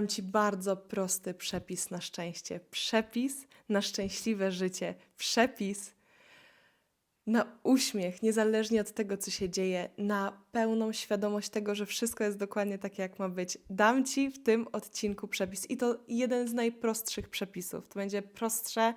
Dam Ci bardzo prosty przepis na szczęście. Przepis na szczęśliwe życie. Przepis na uśmiech, niezależnie od tego, co się dzieje, na pełną świadomość tego, że wszystko jest dokładnie takie, jak ma być. Dam Ci w tym odcinku przepis i to jeden z najprostszych przepisów. To będzie prostsze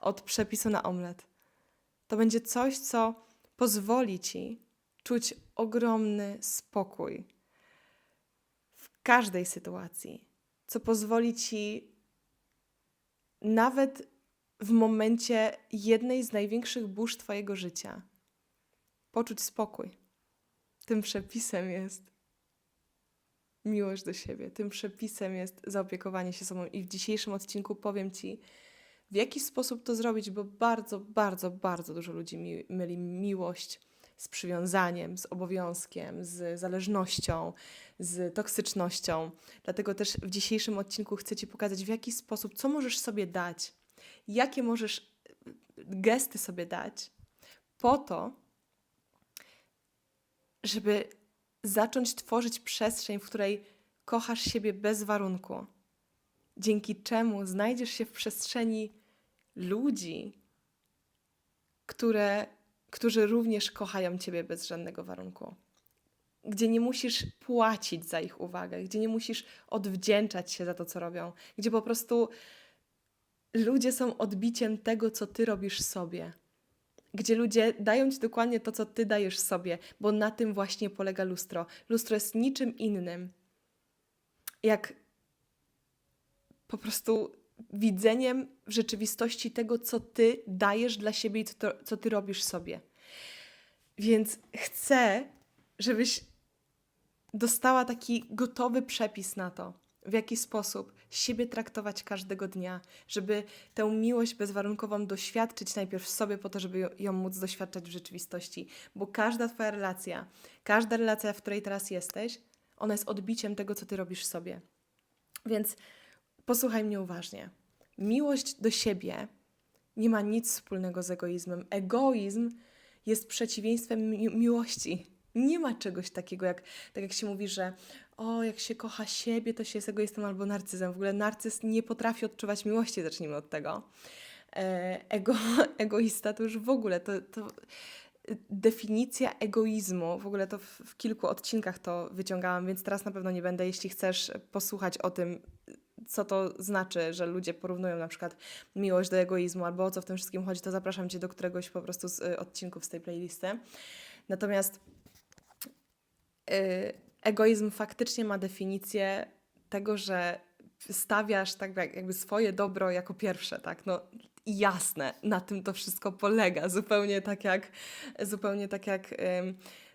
od przepisu na omlet. To będzie coś, co pozwoli Ci czuć ogromny spokój w każdej sytuacji, co pozwoli Ci nawet w momencie jednej z największych burz Twojego życia poczuć spokój. Tym przepisem jest miłość do siebie, tym przepisem jest zaopiekowanie się sobą. I w dzisiejszym odcinku powiem Ci, w jaki sposób to zrobić, bo bardzo, bardzo, bardzo dużo ludzi myli miłość z przywiązaniem, z obowiązkiem, z zależnością, z toksycznością. Dlatego też w dzisiejszym odcinku chcę Ci pokazać, w jaki sposób, co możesz sobie dać, jakie możesz y, gesty sobie dać po to, żeby zacząć tworzyć przestrzeń, w której kochasz siebie bez warunku, dzięki czemu znajdziesz się w przestrzeni ludzi, które, którzy również kochają Ciebie bez żadnego warunku. Gdzie nie musisz płacić za ich uwagę, gdzie nie musisz odwdzięczać się za to, co robią, gdzie po prostu ludzie są odbiciem tego, co Ty robisz sobie. Gdzie ludzie dają Ci dokładnie to, co Ty dajesz sobie, bo na tym właśnie polega lustro. Lustro jest niczym innym, jak po prostu widzeniem w rzeczywistości tego, co ty dajesz dla siebie i co, co ty robisz sobie. Więc chcę, żebyś dostała taki gotowy przepis na to, w jaki sposób siebie traktować każdego dnia, żeby tę miłość bezwarunkową doświadczyć najpierw w sobie, po to, żeby ją móc doświadczać w rzeczywistości. Bo każda Twoja relacja, każda relacja, w której teraz jesteś, ona jest odbiciem tego, co Ty robisz sobie. Więc posłuchaj mnie uważnie. Miłość do siebie nie ma nic wspólnego z egoizmem. Egoizm jest przeciwieństwem mi- miłości. Nie ma czegoś takiego, jak, tak jak się mówi, że o, jak się kocha siebie, to się jest egoistą albo narcyzem. W ogóle narcyz nie potrafi odczuwać miłości, zacznijmy od tego. E, Ego, egoista to już w ogóle, to, to definicja egoizmu, w ogóle to w, w kilku odcinkach to wyciągałam, więc teraz na pewno nie będę. Jeśli chcesz posłuchać o tym, co to znaczy, że ludzie porównują na przykład miłość do egoizmu, albo o co w tym wszystkim chodzi, to zapraszam Cię do któregoś po prostu z y, odcinków z tej playlisty. Natomiast y, egoizm faktycznie ma definicję tego, że stawiasz tak jak- jakby swoje dobro jako pierwsze, tak? No jasne, na tym to wszystko polega. Zupełnie tak jak, zupełnie tak jak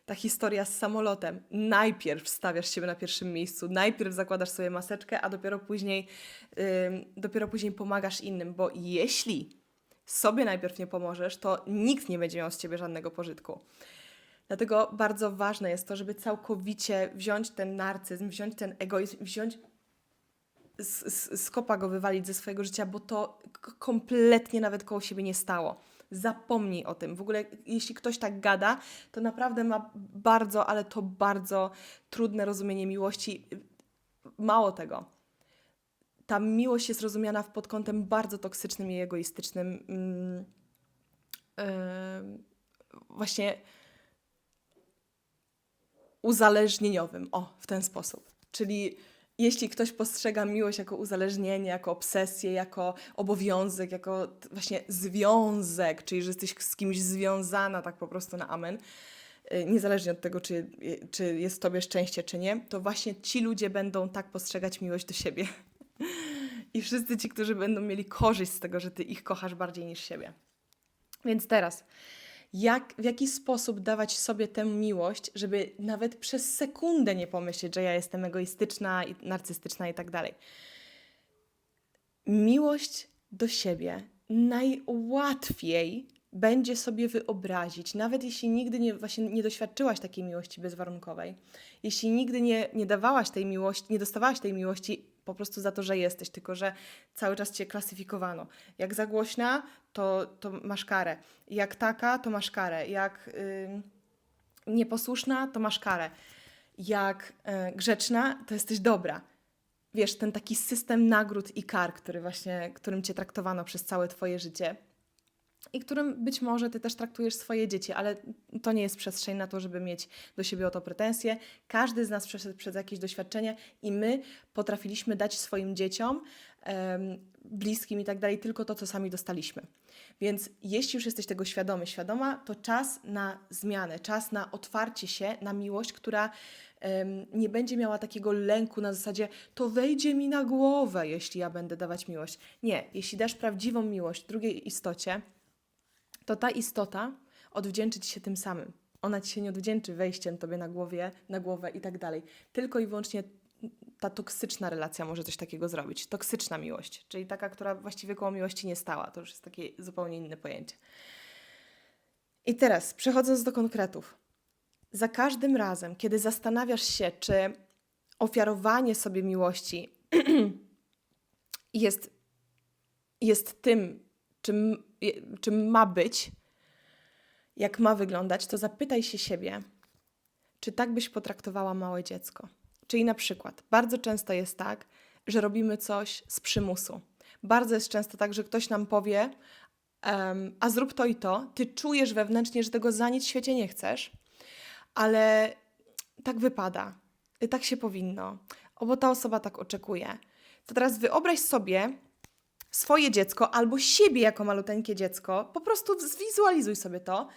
ta historia z samolotem. Najpierw stawiasz siebie na pierwszym miejscu, najpierw zakładasz sobie maseczkę, a dopiero później, ym, dopiero później pomagasz innym, bo jeśli sobie najpierw nie pomożesz, to nikt nie będzie miał z ciebie żadnego pożytku. Dlatego bardzo ważne jest to, żeby całkowicie wziąć ten narcyzm, wziąć ten egoizm, wziąć z, z, z kopa go wywalić ze swojego życia, bo to kompletnie nawet koło siebie nie stało. Zapomnij o tym. W ogóle, jeśli ktoś tak gada, to naprawdę ma bardzo, ale to bardzo trudne rozumienie miłości. Mało tego. Ta miłość jest rozumiana pod kątem bardzo toksycznym i egoistycznym. Em, właśnie uzależnieniowym. O, w ten sposób. Czyli jeśli ktoś postrzega miłość jako uzależnienie, jako obsesję, jako obowiązek, jako właśnie związek, czyli że jesteś z kimś związana tak po prostu na amen, y, niezależnie od tego, czy, czy jest tobie szczęście, czy nie, to właśnie ci ludzie będą tak postrzegać miłość do siebie. I wszyscy ci, którzy będą mieli korzyść z tego, że ty ich kochasz bardziej niż siebie. Więc teraz, jak, w jaki sposób dawać sobie tę miłość, żeby nawet przez sekundę nie pomyśleć, że ja jestem egoistyczna, i narcystyczna i tak dalej. Miłość do siebie najłatwiej będzie sobie wyobrazić, nawet jeśli nigdy nie, właśnie nie doświadczyłaś takiej miłości bezwarunkowej, jeśli nigdy nie, nie dawałaś tej miłości, nie dostawałaś tej miłości po prostu za to, że jesteś, tylko że cały czas cię klasyfikowano. Jak za głośna, to, to masz karę. Jak taka, to masz karę. Jak nieposłuszna, to masz karę. Jak y, grzeczna, to jesteś dobra. wiesz, ten taki system nagród i kar, który właśnie, którym cię traktowano przez całe twoje życie i którym być może ty też traktujesz swoje dzieci, ale to nie jest przestrzeń na to, żeby mieć do siebie o to pretensje. Każdy z nas przeszedł przez jakieś doświadczenie i my potrafiliśmy dać swoim dzieciom, em, bliskim i tak dalej, tylko to, co sami dostaliśmy. Więc jeśli już jesteś tego świadomy, świadoma, to czas na zmianę, czas na otwarcie się na miłość, która em, nie będzie miała takiego lęku na zasadzie, to wejdzie mi na głowę, jeśli ja będę dawać miłość. Nie, jeśli dasz prawdziwą miłość drugiej istocie, to ta istota odwdzięczy ci się tym samym. Ona ci się nie odwdzięczy wejściem tobie na głowie, na głowę i tak dalej. Tylko i wyłącznie ta toksyczna relacja może coś takiego zrobić. Toksyczna miłość, czyli taka, która właściwie koło miłości nie stała. To już jest takie zupełnie inne pojęcie. I teraz, przechodząc do konkretów. Za każdym razem, kiedy zastanawiasz się, czy ofiarowanie sobie miłości jest, jest tym, czym, czym ma być, jak ma wyglądać, to zapytaj się siebie, czy tak byś potraktowała małe dziecko. Czyli na przykład, bardzo często jest tak, że robimy coś z przymusu. Bardzo jest często tak, że ktoś nam powie, em, a zrób to i to, ty czujesz wewnętrznie, że tego za nic w świecie nie chcesz, ale tak wypada, tak się powinno, o, bo ta osoba tak oczekuje. To teraz wyobraź sobie swoje dziecko albo siebie jako maluteńkie dziecko, po prostu zwizualizuj sobie to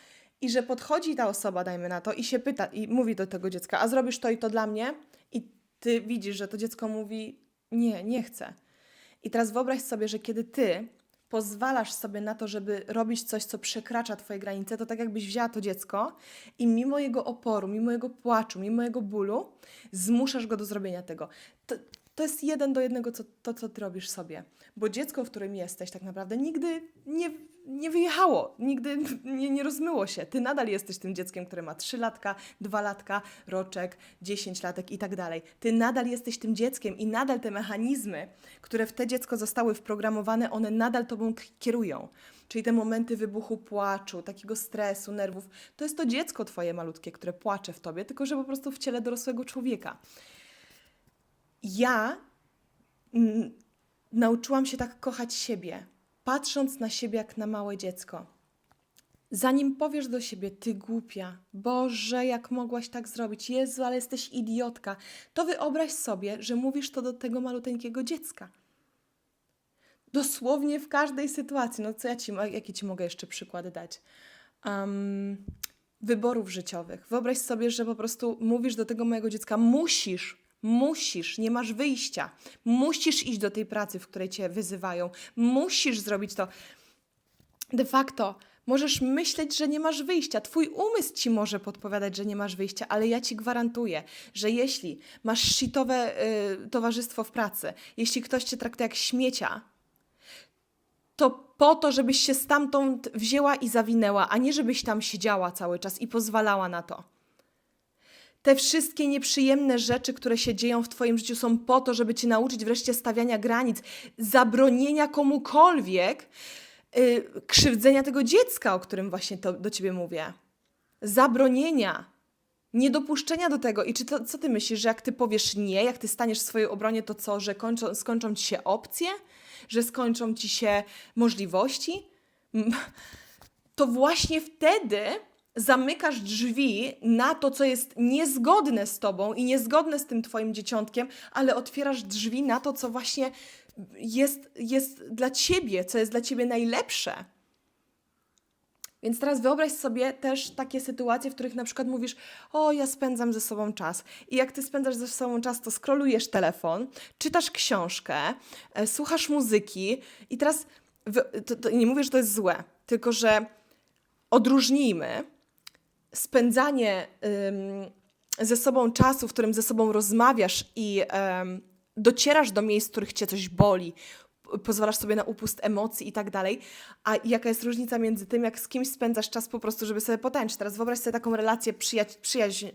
i że podchodzi ta osoba, dajmy na to, i się pyta, i mówi do tego dziecka, a zrobisz to i to dla mnie? I ty widzisz, że to dziecko mówi, nie, nie chcę. I teraz wyobraź sobie, że kiedy ty pozwalasz sobie na to, żeby robić coś, co przekracza Twoje granice, to tak jakbyś wzięła to dziecko i mimo jego oporu, mimo jego płaczu, mimo jego bólu, zmuszasz go do zrobienia tego. To, to jest jeden do jednego co, to, co Ty robisz sobie. Bo dziecko, w którym jesteś, tak naprawdę nigdy nie, nie wyjechało, nigdy nie, nie rozmyło się. Ty nadal jesteś tym dzieckiem, które ma 3 latka, 2 latka, roczek, 10 latek i tak dalej. Ty nadal jesteś tym dzieckiem i nadal te mechanizmy, które w te dziecko zostały wprogramowane, one nadal tobą kierują. Czyli te momenty wybuchu płaczu, takiego stresu, nerwów, to jest to dziecko twoje malutkie, które płacze w tobie, tylko że po prostu w ciele dorosłego człowieka. Ja mm, nauczyłam się tak kochać siebie, patrząc na siebie jak na małe dziecko. Zanim powiesz do siebie, ty głupia, Boże, jak mogłaś tak zrobić, Jezu, ale jesteś idiotka, to wyobraź sobie, że mówisz to do tego maluteńkiego dziecka. Dosłownie w każdej sytuacji. No co ja ci, jakie ci mogę jeszcze przykłady dać? Um, wyborów życiowych. Wyobraź sobie, że po prostu mówisz do tego mojego dziecka, musisz, musisz, nie masz wyjścia, musisz iść do tej pracy, w której cię wyzywają, musisz zrobić to. De facto możesz myśleć, że nie masz wyjścia. Twój umysł ci może podpowiadać, że nie masz wyjścia, ale ja ci gwarantuję, że jeśli masz shitowe y, towarzystwo w pracy, jeśli ktoś cię traktuje jak śmiecia, to po to, żebyś się stamtąd wzięła i zawinęła, a nie żebyś tam siedziała cały czas i pozwalała na to. Te wszystkie nieprzyjemne rzeczy, które się dzieją w Twoim życiu, są po to, żeby Cię nauczyć wreszcie stawiania granic, zabronienia komukolwiek yy, krzywdzenia tego dziecka, o którym właśnie to do Ciebie mówię. Zabronienia, niedopuszczenia do tego. I czy to, co Ty myślisz, że jak Ty powiesz nie, jak Ty staniesz w swojej obronie, to co, że kończą, skończą Ci się opcje? Że skończą Ci się możliwości? To właśnie wtedy zamykasz drzwi na to, co jest niezgodne z tobą i niezgodne z tym twoim dzieciątkiem, ale otwierasz drzwi na to, co właśnie jest, jest dla ciebie, co jest dla ciebie najlepsze. Więc teraz wyobraź sobie też takie sytuacje, w których na przykład mówisz: O, ja spędzam ze sobą czas. I jak ty spędzasz ze sobą czas, to skrolujesz telefon, czytasz książkę, e, słuchasz muzyki. I teraz to, to nie mówię, że to jest złe, tylko że odróżnijmy spędzanie ze sobą czasu, w którym ze sobą rozmawiasz i docierasz do miejsc, w których cię coś boli, pozwalasz sobie na upust emocji i tak dalej, a jaka jest różnica między tym, jak z kimś spędzasz czas po prostu, żeby sobie potańczyć. Teraz wyobraź sobie taką relację przyjaźń,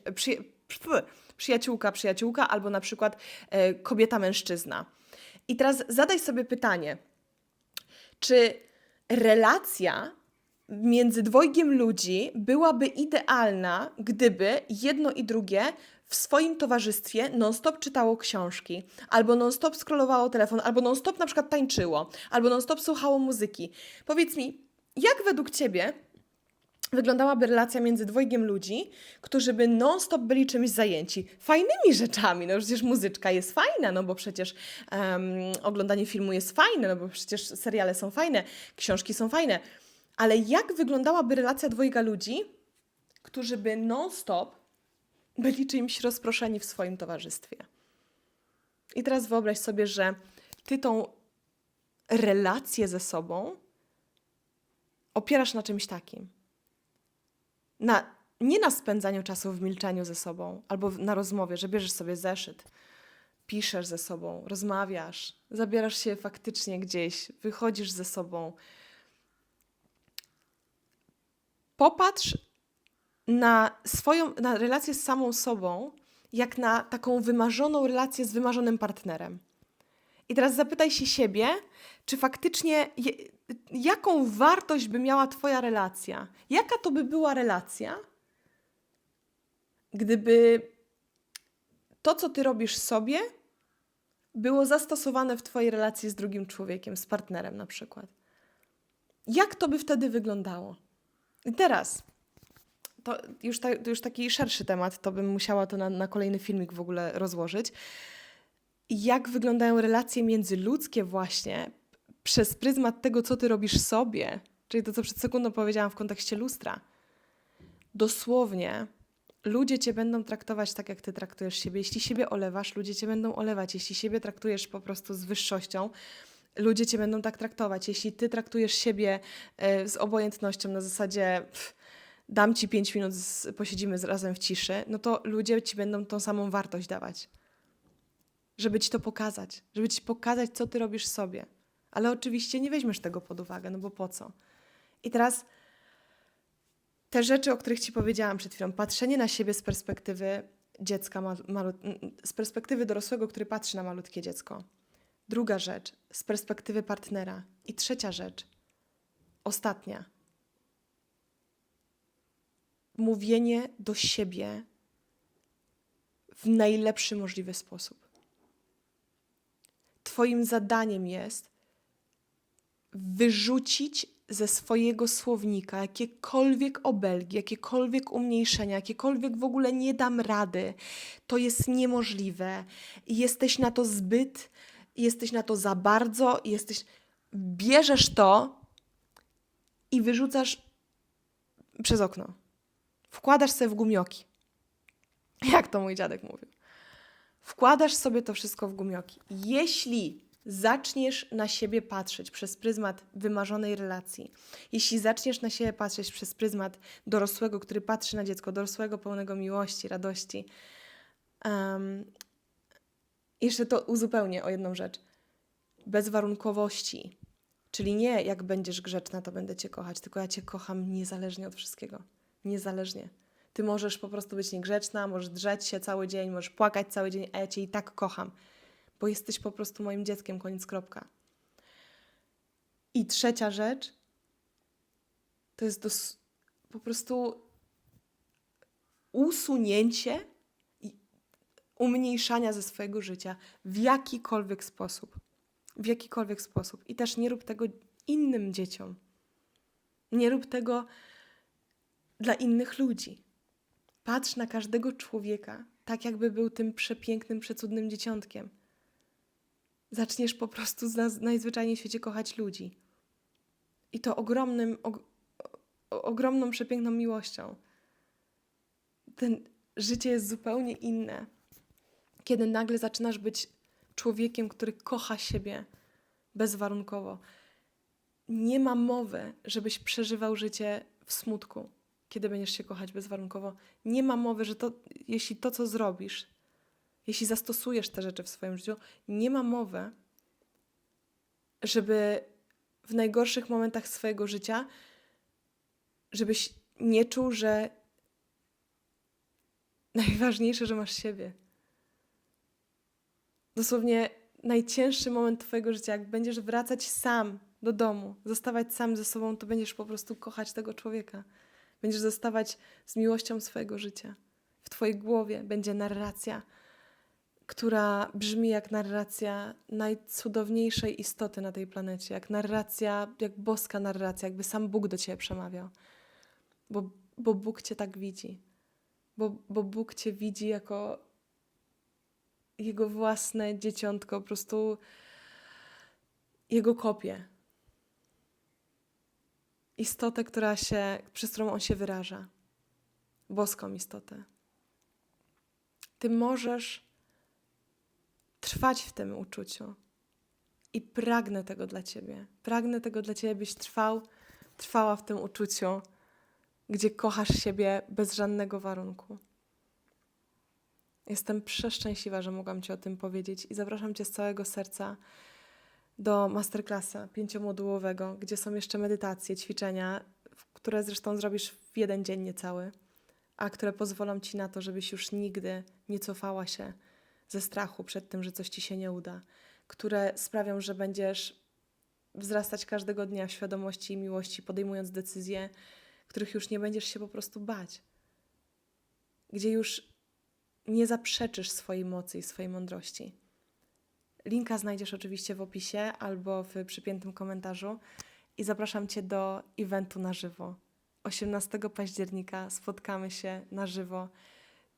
przyjaciółka, przyjaciółka albo na przykład e, kobieta-mężczyzna. I teraz zadaj sobie pytanie, czy relacja między dwojgiem ludzi byłaby idealna, gdyby jedno i drugie w swoim towarzystwie non-stop czytało książki, albo non-stop scrollowało telefon, albo non-stop na przykład tańczyło, albo non-stop słuchało muzyki. Powiedz mi, jak według Ciebie wyglądałaby relacja między dwojgiem ludzi, którzy by non-stop byli czymś zajęci? Fajnymi rzeczami, no przecież muzyczka jest fajna, no bo przecież em, oglądanie filmu jest fajne, no bo przecież seriale są fajne, książki są fajne. Ale jak wyglądałaby relacja dwojga ludzi, którzy by non-stop byli czymś rozproszeni w swoim towarzystwie? I teraz wyobraź sobie, że ty tą relację ze sobą opierasz na czymś takim. Na, nie na spędzaniu czasu w milczeniu ze sobą albo na rozmowie, że bierzesz sobie zeszyt, piszesz ze sobą, rozmawiasz, zabierasz się faktycznie gdzieś, wychodzisz ze sobą. Popatrz na swoją, na relację z samą sobą, jak na taką wymarzoną relację z wymarzonym partnerem. I teraz zapytaj się siebie, czy faktycznie, je, jaką wartość by miała Twoja relacja? Jaka to by była relacja, gdyby to, co Ty robisz sobie, było zastosowane w Twojej relacji z drugim człowiekiem, z partnerem na przykład? Jak to by wtedy wyglądało? I teraz, to już, ta, to już taki szerszy temat, to bym musiała to na, na kolejny filmik w ogóle rozłożyć. Jak wyglądają relacje międzyludzkie właśnie przez pryzmat tego, co ty robisz sobie, czyli to, co przed sekundą powiedziałam w kontekście lustra. Dosłownie ludzie cię będą traktować tak, jak ty traktujesz siebie. Jeśli siebie olewasz, ludzie cię będą olewać. Jeśli siebie traktujesz po prostu z wyższością, ludzie cię będą tak traktować. Jeśli ty traktujesz siebie e, z obojętnością na zasadzie pff, dam ci pięć minut, posiedzimy razem w ciszy, no to ludzie ci będą tą samą wartość dawać. Żeby ci to pokazać, żeby ci pokazać, co ty robisz sobie. Ale oczywiście nie weźmiesz tego pod uwagę, no bo po co? I teraz te rzeczy, o których ci powiedziałam przed chwilą, patrzenie na siebie z perspektywy dziecka, z perspektywy dorosłego, który patrzy na malutkie dziecko. Druga rzecz, z perspektywy partnera. I trzecia rzecz, ostatnia. Mówienie do siebie w najlepszy możliwy sposób. Twoim zadaniem jest wyrzucić ze swojego słownika jakiekolwiek obelgi, jakiekolwiek umniejszenia, jakiekolwiek w ogóle nie dam rady. To jest niemożliwe. Jesteś na to zbyt, jesteś na to za bardzo, jesteś. Bierzesz to i wyrzucasz przez okno. Wkładasz sobie w gumioki. Jak to mój dziadek mówił. Wkładasz sobie to wszystko w gumioki. Jeśli zaczniesz na siebie patrzeć przez pryzmat wymarzonej relacji, jeśli zaczniesz na siebie patrzeć przez pryzmat dorosłego, który patrzy na dziecko, dorosłego pełnego miłości, radości, um, jeszcze to uzupełnię o jedną rzecz. Bezwarunkowości. Czyli nie jak będziesz grzeczna, to będę cię kochać, tylko ja cię kocham niezależnie od wszystkiego. Niezależnie. Ty możesz po prostu być niegrzeczna, możesz drzeć się cały dzień, możesz płakać cały dzień, a ja cię i tak kocham, bo jesteś po prostu moim dzieckiem, koniec kropka. I trzecia rzecz to jest dos- po prostu usunięcie umniejszania ze swojego życia w jakikolwiek sposób. W jakikolwiek sposób. I też nie rób tego innym dzieciom. Nie rób tego dla innych ludzi. Patrz na każdego człowieka, tak jakby był tym przepięknym, przecudnym dzieciątkiem. Zaczniesz po prostu z najzwyczajniej w świecie kochać ludzi. I to ogromnym, og, ogromną, przepiękną miłością. Ten życie jest zupełnie inne, kiedy nagle zaczynasz być człowiekiem, który kocha siebie bezwarunkowo. Nie ma mowy, żebyś przeżywał życie w smutku kiedy będziesz się kochać bezwarunkowo. Nie ma mowy, że to, jeśli to, co zrobisz, jeśli zastosujesz te rzeczy w swoim życiu, nie ma mowy, żeby w najgorszych momentach swojego życia, żebyś nie czuł, że najważniejsze, że masz siebie. Dosłownie najcięższy moment Twojego życia, jak będziesz wracać sam do domu, zostawać sam ze sobą, to będziesz po prostu kochać tego człowieka. Będziesz zostawać z miłością swojego życia. w Twojej głowie będzie narracja, która brzmi jak narracja najcudowniejszej istoty na tej planecie, jak narracja, jak boska narracja, jakby sam Bóg do Ciebie przemawiał. Bo, bo Bóg Cię tak widzi. Bo, bo Bóg Cię widzi jako Jego własne dzieciątko, po prostu Jego kopię. Istotę, która się, przez którą On się wyraża. Boską istotę. Ty możesz trwać w tym uczuciu. I pragnę tego dla Ciebie. Pragnę tego dla Ciebie, byś trwał, trwała w tym uczuciu, gdzie kochasz siebie bez żadnego warunku. Jestem przeszczęśliwa, że mogłam Ci o tym powiedzieć i zapraszam Cię z całego serca do masterclassa pięciomodułowego, gdzie są jeszcze medytacje, ćwiczenia, które zresztą zrobisz w jeden dzień niecały, a które pozwolą Ci na to, żebyś już nigdy nie cofała się ze strachu przed tym, że coś Ci się nie uda, które sprawią, że będziesz wzrastać każdego dnia w świadomości i miłości, podejmując decyzje, których już nie będziesz się po prostu bać, gdzie już nie zaprzeczysz swojej mocy i swojej mądrości. Linka znajdziesz oczywiście w opisie albo w przypiętym komentarzu i zapraszam Cię do eventu na żywo. 18 października spotkamy się na żywo.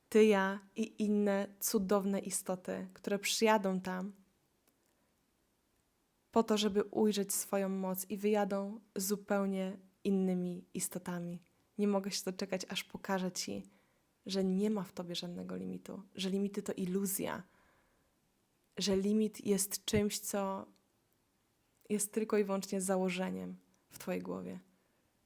Ty, ja i inne cudowne istoty, które przyjadą tam po to, żeby ujrzeć swoją moc i wyjadą zupełnie innymi istotami. Nie mogę się doczekać, aż pokażę Ci, że nie ma w Tobie żadnego limitu, że limity to iluzja, że limit jest czymś, co jest tylko i wyłącznie założeniem w Twojej głowie.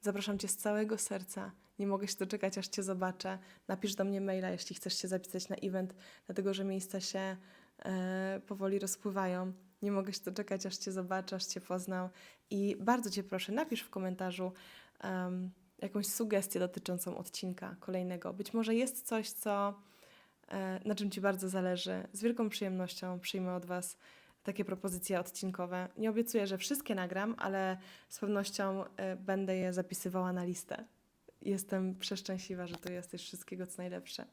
Zapraszam Cię z całego serca. Nie mogę się doczekać, aż Cię zobaczę. Napisz do mnie maila, jeśli chcesz się zapisać na event, dlatego że miejsca się e, powoli rozpływają. Nie mogę się doczekać, aż Cię zobaczę, aż Cię poznam. I bardzo Cię proszę, napisz w komentarzu em, jakąś sugestię dotyczącą odcinka kolejnego. Być może jest coś, co, e, na czym Ci bardzo zależy. Z wielką przyjemnością przyjmę od Was takie propozycje odcinkowe. Nie obiecuję, że wszystkie nagram, ale z pewnością e, będę je zapisywała na listę. Jestem przeszczęśliwa, że tu jesteś. Wszystkiego co najlepsze.